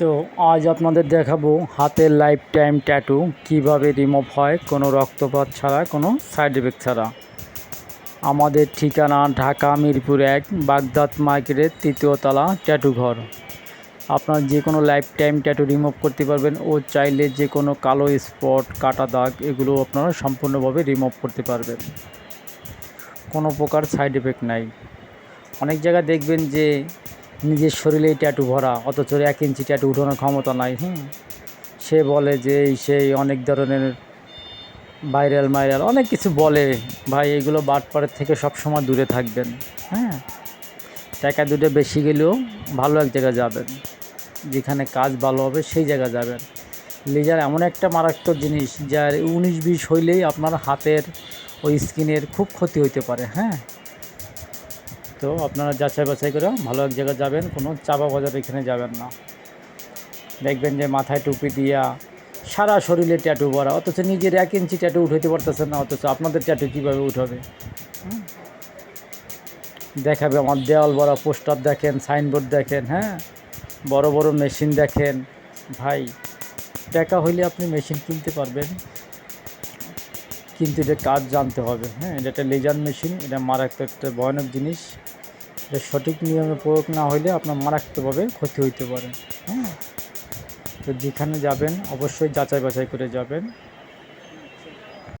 তো আজ আপনাদের দেখাবো হাতের লাইফ টাইম ট্যাটু কীভাবে রিমুভ হয়, কোনো রক্তপাত ছাড়া, কোনো সাইড এফেক্ট ছাড়া। আমাদের ঠিকানা ঢাকা মিরপুর এক, বাগদাদ মার্কেটের তৃতীয় তলা ট্যাটু ঘর। আপনার যে কোনো লাইফ টাইম ট্যাটু রিমুভ করতে পারবেন ও চাইলে যে কোনো কালো স্পট কাটা দাগ, এগুলো আপনারা সম্পূর্ণভাবে রিমুভ করতে পারবেন। কোনো প্রকার সাইড এফেক্ট নাই। অনেক জায়গায় দেখবেন যে নিজের শরীরেই ট্যাটু ভরা, অথচ এক ইঞ্চি ট্যাটু উঠানোর ক্ষমতা নাই, হুম। সে বলে যে এই সেই অনেক ধরনের ভাইরাল মাইরাল অনেক কিছু বলে, ভাই, এগুলো বাটপাড়ের থেকে সবসময় দূরে থাকবেন। হ্যাঁ। টাকা দুটো বেশি গেলেও ভালো এক জায়গায় যাবেন। যেখানে কাজ ভালো হবে সেই জায়গায় যাবেন। লেজার এমন একটা মারাত্মক জিনিস, যার উনিশ বিশ হইলেই আপনার হাতের ওই স্কিনের খুব ক্ষতি হইতে পারে হ্যাঁ। তো আপনারা যাচাই বাছাই করে ভালো এক জায়গায় যাবেন, কোনো চাপা বাজার এখানে যাবেন না। দেখবেন যে মাথায় টুপি দিয়া সারা শরীরে ট্যাটু ভরা, অথচ নিজের এক ইঞ্চি ট্যাটু উঠাইতে পারতেছেন না, অথচ আপনাদের ট্যাটু কীভাবে উঠাবে? দেখাবে আমার দেওয়াল বড়া পোস্টার দেখেন সাইনবোর্ড দেখেন হ্যাঁ? বড় বড় মেশিন দেখেন। ভাই, টাকা হইলে আপনি মেশিন কিনতে পারবেন। কিন্তু এটা কাজ জানতে হবে। হ্যাঁ এটা একটা লেজার মেশিন এটা মারাত্মক একটা ভয়ানক জিনিস। এটা সঠিক নিয়মে প্রয়োগ না হলে আপনার মারাত্মকভাবে ক্ষতি হইতে পারে। হ্যাঁ তো যেখানে যাবেন, অবশ্যই যাচাই বাছাই করে যাবেন।